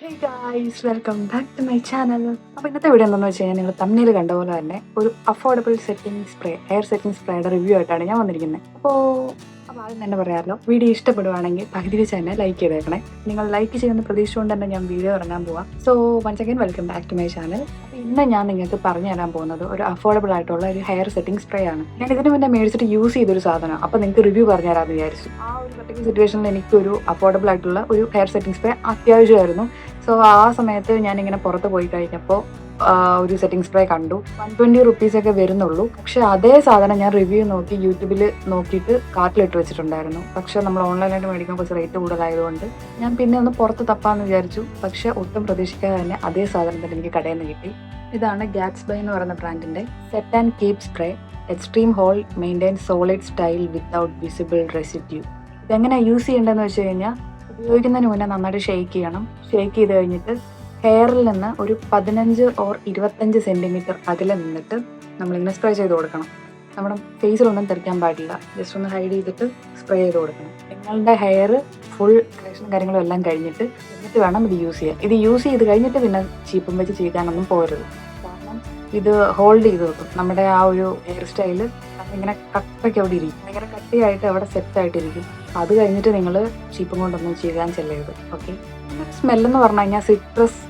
Hey welcome back to my channel അപ്പോൾ ഇന്നത്തെ video എന്താണെന്ന് വെച്ച് കഴിഞ്ഞാൽ നിങ്ങൾ തമ്മിൽ കണ്ട പോലെ തന്നെ ഒരു affordable setting spray hair setting സ്പ്രേയുടെ review ആയിട്ടാണ് ഞാൻ വന്നിരിക്കുന്നത് അപ്പോൾ അപ്പോൾ ആദ്യം തന്നെ പറയാമല്ലോ വീഡിയോ ഇഷ്ടപ്പെടുവാണെങ്കിൽ പകുതി വെച്ച് തന്നെ ലൈക്ക് ചെയ്തേക്കണേ. നിങ്ങൾ ലൈക്ക് ചെയ്യുന്ന പ്രതീക്ഷ കൊണ്ട് തന്നെ ഞാൻ വീഡിയോ ഇറങ്ങാൻ പോവാം. So once again welcome back to my channel ഇന്ന് ഞാൻ നിങ്ങൾക്ക് പറഞ്ഞു തരാൻ പോകുന്നത് ഒരു അഫോർഡബിൾ ആയിട്ടുള്ള ഒരു ഹെയർ സെറ്റിംഗ് സ്പ്രേ ആണ്. ഞാൻ ഇതിന് മുന്നേ മേടിച്ചിട്ട് യൂസ് ചെയ്തൊരു സാധനം. അപ്പോൾ നിങ്ങൾക്ക് റിവ്യൂ പറഞ്ഞു തരാമെന്ന് വിചാരിച്ചു. ആ ഒരു പർട്ടിക്കുലർ സിറ്റുവേഷനിൽ എനിക്കൊരു അഫോർഡബിൾ ആയിട്ടുള്ള ഒരു ഹെയർ സെറ്റിംഗ് സ്പ്രേ അത്യാവശ്യമായിരുന്നു. സോ ആ സമയത്ത് ഞാനിങ്ങനെ പുറത്ത് പോയി കഴിഞ്ഞപ്പോൾ ഒരു സെറ്റിംഗ് സ്പ്രേ കണ്ടു. വൺ ട്വന്റി റുപ്പീസൊക്കെ വരുന്നുള്ളൂ. പക്ഷെ അതേ സാധനം ഞാൻ റിവ്യൂ നോക്കി യൂട്യൂബിൽ നോക്കിയിട്ട് കാർട്ടിലിട്ട് വെച്ചിട്ടുണ്ടായിരുന്നു. പക്ഷെ നമ്മൾ ഓൺലൈനായിട്ട് മേടിക്കാൻ കുറച്ച് റേറ്റ് കൂടുതലായതുകൊണ്ട് ഞാൻ പിന്നെ ഒന്ന് പുറത്ത് തപ്പാന്ന് വിചാരിച്ചു. പക്ഷെ ഒട്ടും പ്രതീക്ഷിക്കാതെ തന്നെ അതേ സാധനം തന്നെ എനിക്ക് കടയിൽ നിന്ന് കിട്ടി. ഇതാണ് ഗാറ്റ്സ് ബൈ എന്ന് പറയുന്ന ബ്രാൻഡിന്റെ set and keep spray extreme hold maintain solid style without visible residue ഇതെങ്ങനെ യൂസ് ചെയ്യേണ്ടതെന്ന് വെച്ച് കഴിഞ്ഞാൽ ഉപയോഗിക്കുന്നതിന് മുന്നേ നന്നായിട്ട് ഷെയ്ക്ക് ചെയ്യണം. ഷെയ്ക്ക് ചെയ്ത് കഴിഞ്ഞിട്ട് ഹെയറിൽ നിന്ന് ഒരു പതിനഞ്ച് ഓർ ഇരുപത്തഞ്ച് സെന്റിമീറ്റർ അകലെ നിന്നിട്ട് നമ്മളിങ്ങനെ സ്പ്രേ ചെയ്ത് കൊടുക്കണം. നമ്മുടെ ഫേസിലൊന്നും തെറിക്കാൻ പാടില്ല. ജസ്റ്റ് ഒന്ന് ഹൈഡ് ചെയ്തിട്ട് സ്പ്രേ ചെയ്ത് കൊടുക്കണം. നിങ്ങളുടെ ഹെയർ ഫുൾ കളക്ഷനും കാര്യങ്ങളും എല്ലാം കഴിഞ്ഞിട്ട് എന്നിട്ട് വേണം ഇത് യൂസ് ചെയ്യാൻ. ഇത് യൂസ് ചെയ്ത് കഴിഞ്ഞിട്ട് പിന്നെ ചീപ്പും വെച്ച് ചെയ്യാനൊന്നും പോരുത്. കാരണം ഇത് ഹോൾഡ് ചെയ്ത് വെക്കും. നമ്മുടെ ആ ഒരു ഹെയർ സ്റ്റൈൽ ഇങ്ങനെ കട്ടയ്ക്ക് അവിടെ ഇരിക്കും. ഭയങ്കര കട്ടിയായിട്ട് അവിടെ സെറ്റ് ആയിട്ടിരിക്കും. അത് കഴിഞ്ഞിട്ട് നിങ്ങൾ ചീപ്പും കൊണ്ടൊന്നും ചെയ്യാൻ ചെല്ലരുത് ഓക്കെ സ്മെല്ലെന്ന് പറഞ്ഞു കഴിഞ്ഞാൽ സിട്രസ്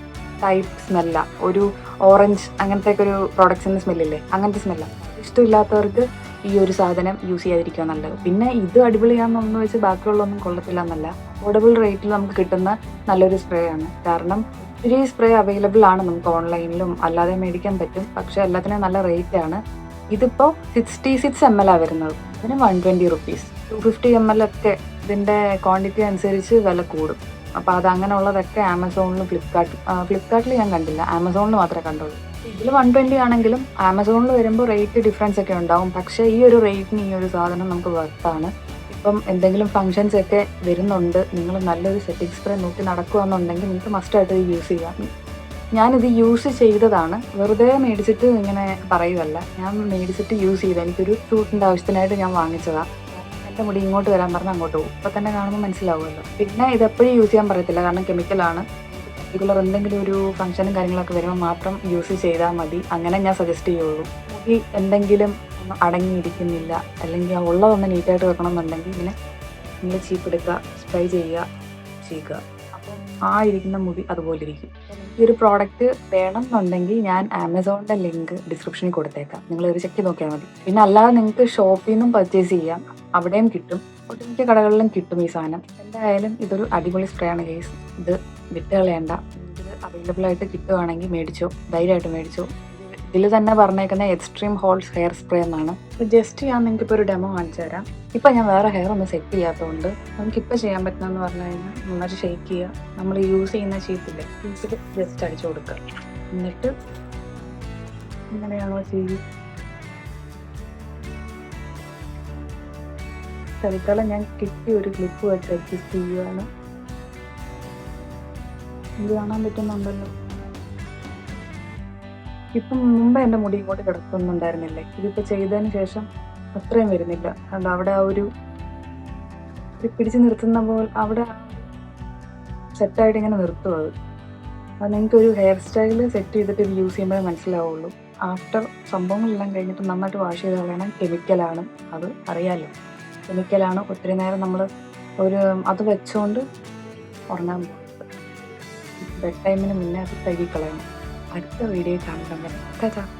ടൈപ്പ് സ്മെല്ല ഒരു ഓറഞ്ച് അങ്ങനത്തെ ഒക്കെ ഒരു പ്രോഡക്ട്സിന്റെ സ്മെല്ലില്ലേ അങ്ങനത്തെ സ്മെല്ല ഇഷ്ടമില്ലാത്തവർക്ക് ഈ ഒരു സാധനം യൂസ് ചെയ്യാതിരിക്കുക നല്ലത്. പിന്നെ ഇത് അടിപൊളിയാണെന്നൊന്നും വെച്ച് ബാക്കിയുള്ളതൊന്നും കൊള്ളത്തില്ല എന്നല്ല അഫോർഡബിൾ റേറ്റിൽ നമുക്ക് കിട്ടുന്ന നല്ലൊരു സ്പ്രേ ആണ്. കാരണം ഒത്തിരി സ്പ്രേ അവൈലബിൾ ആണ് നമുക്ക് ഓൺലൈനിലും അല്ലാതെ മേടിക്കാൻ പറ്റും. പക്ഷേ എല്ലാത്തിനും നല്ല റേറ്റ് ആണ്. ഇതിപ്പോൾ സിക്സ്റ്റി സിക്സ് എം എൽ ആ വരുന്നത്. ഇതിന് one twenty rupees to fifty M L ഒക്കെ ഇതിന്റെ ക്വാണ്ടിറ്റി അനുസരിച്ച് വില കൂടും. അപ്പോൾ അത് അങ്ങനെയുള്ളതൊക്കെ ആമസോണിലും ഫ്ലിപ്കാർട്ട് ഫ്ലിപ്കാർട്ടിൽ ഞാൻ കണ്ടില്ല. ആമസോണിൽ മാത്രമേ കണ്ടുള്ളൂ. ഇതിൽ വൺ ട്വന്റി ആണെങ്കിലും ആമസോണിൽ വരുമ്പോൾ റേറ്റ് ഡിഫറൻസ് ഒക്കെ ഉണ്ടാവും. പക്ഷേ ഈ ഒരു റേറ്റിന് ഈ ഒരു സാധനം നമുക്ക് വർത്താണ് ഇപ്പം എന്തെങ്കിലും ഫങ്ഷൻസ് ഒക്കെ വരുന്നുണ്ട്. നിങ്ങൾ നല്ലൊരു സെറ്റിംഗ് സ്പ്രേ നോക്കി നടക്കുകയെന്നുണ്ടെങ്കിൽ നിങ്ങൾക്ക് മസ്റ്റായിട്ട് യൂസ് ചെയ്യാം. ഞാനിത് യൂസ് ചെയ്തതാണ്. വെറുതെ മേടിച്ചിട്ട് ഇങ്ങനെ പറയുമല്ല ഞാൻ മേടിച്ചിട്ട് യൂസ് ചെയ്ത്. എനിക്കൊരു ഷൂട്ടിന്റെ ആവശ്യത്തിനായിട്ട് ഞാൻ വാങ്ങിച്ചതാണ് എന്റെ മുടി ഇങ്ങോട്ട് വരാൻ പറഞ്ഞാൽ അങ്ങോട്ട് പോകും. അപ്പോൾ തന്നെ കാണുമ്പോൾ മനസ്സിലാവുമല്ലോ. പിന്നെ ഇതെപ്പോഴും യൂസ് ചെയ്യാൻ പറയത്തില്ല. കാരണം കെമിക്കലാണ് പർട്ടിക്കുലർ എന്തെങ്കിലും ഒരു ഫംഗ്ഷനും കാര്യങ്ങളൊക്കെ വരുമ്പോൾ മാത്രം യൂസ് ചെയ്താൽ മതി. അങ്ങനെ ഞാൻ സജസ്റ്റ് ചെയ്യുള്ളൂ. മുടി എന്തെങ്കിലും അടങ്ങിയിരിക്കുന്നില്ല. അല്ലെങ്കിൽ ഉള്ളതൊന്ന് നീറ്റായിട്ട് വെക്കണമെന്നുണ്ടെങ്കിൽ ഇങ്ങനെ നിങ്ങൾ ചീപ്പ് എടുക്കുക സ്പ്രൈ ചെയ്യുക ചെയ്യുക. അപ്പം ആ ഇരിക്കുന്ന മുടി അതുപോലെ ഇരിക്കും. ഈ ഒരു പ്രോഡക്റ്റ് വേണം എന്നുണ്ടെങ്കിൽ ഞാൻ ആമസോണിന്റെ ലിങ്ക് ഡിസ്ക്രിപ്ഷനിൽ കൊടുത്തേക്കാം. നിങ്ങൾ ഒരു ചെക്ക് നോക്കിയാൽ മതി. പിന്നെ അല്ലാതെ നിങ്ങൾക്ക് ഷോപ്പിൽ നിന്നും പർച്ചേസ് ചെയ്യാം. അവിടെയും കിട്ടും. ഒട്ടുമിക്ക കടകളിലും കിട്ടും ഈ സാധനം. എന്തായാലും ഇതൊരു അടിപൊളി സ്പ്രേ ആണ് കേസ് ഇത് വിട്ട് കളയണ്ട. ഇത് അവൈലബിൾ ആയിട്ട് കിട്ടുവാണെങ്കിൽ മേടിച്ചോ. ധൈര്യമായിട്ട് മേടിച്ചോ. ഇതിൽ തന്നെ പറഞ്ഞേക്കുന്ന എക്സ്ട്രീം ഹോൾസ് ഹെയർ സ്പ്രേ എന്നാണ്. ജസ്റ്റ് ഞാൻ നിങ്ങൾക്ക് ഇപ്പോൾ ഒരു ഡെമോ കാണിച്ചു തരാം. ഇപ്പം ഞാൻ വേറെ ഹെയർ ഒന്ന് സെറ്റ് ചെയ്യാത്തതുകൊണ്ട് നമുക്ക് ഇപ്പോൾ ചെയ്യാൻ പറ്റുന്നതെന്ന് പറഞ്ഞു കഴിഞ്ഞാൽ നന്നായിട്ട് ഷെയ്ക്ക് ചെയ്യുക നമ്മൾ യൂസ് ചെയ്യുന്ന ഷീപ്പില്ലേ ഷീപ്പിൽ ജസ്റ്റ് അടിച്ചു കൊടുക്കുക എന്നിട്ട് ഇങ്ങനെയാണോ ചെയ്യുക തൽക്കാലം ഞാൻ കിട്ടിയ ഒരു ക്ലിപ്പ് വെച്ച് അഡ്ജസ്റ്റ് ചെയ്യുകയാണ് ഇത് കാണാൻ പറ്റുന്നുണ്ടല്ലോ. ഇപ്പം മുമ്പ് എന്റെ മുടി ഇങ്ങോട്ട് കിടക്കുന്നുണ്ടായിരുന്നില്ലേ? ഇതിപ്പോൾ ചെയ്തതിന് ശേഷം അത്രയും വരുന്നില്ല. അതുകൊണ്ട് അവിടെ ആ ഒരു പിടിച്ചു നിർത്തുന്ന പോലെ അവിടെ സെറ്റായിട്ട് ഇങ്ങനെ നിർത്തും അത്. അത് നിങ്ങൾക്ക് ഒരു ഹെയർ സ്റ്റൈൽ സെറ്റ് ചെയ്തിട്ട് ഇത് യൂസ് ചെയ്യുമ്പോൾ മനസ്സിലാവുള്ളൂ. ആഫ്റ്റർ സംഭവങ്ങളെല്ലാം കഴിഞ്ഞിട്ട് നന്നായിട്ട് വാഷ് ചെയ്ത് കളയണം. കെമിക്കലാണ് അത് അറിയാലോ. കെമിക്കലാണ് ഒത്തിരി നേരം നമ്മൾ ഒരു അത് വെച്ചുകൊണ്ട് ഉറങ്ങാൻ പോകുന്നത് ബെഡ് ടൈമിന് മുന്നേ അത് കഴുകി കളയണം. അടുത്ത വീഡിയോ കാണുന്നത്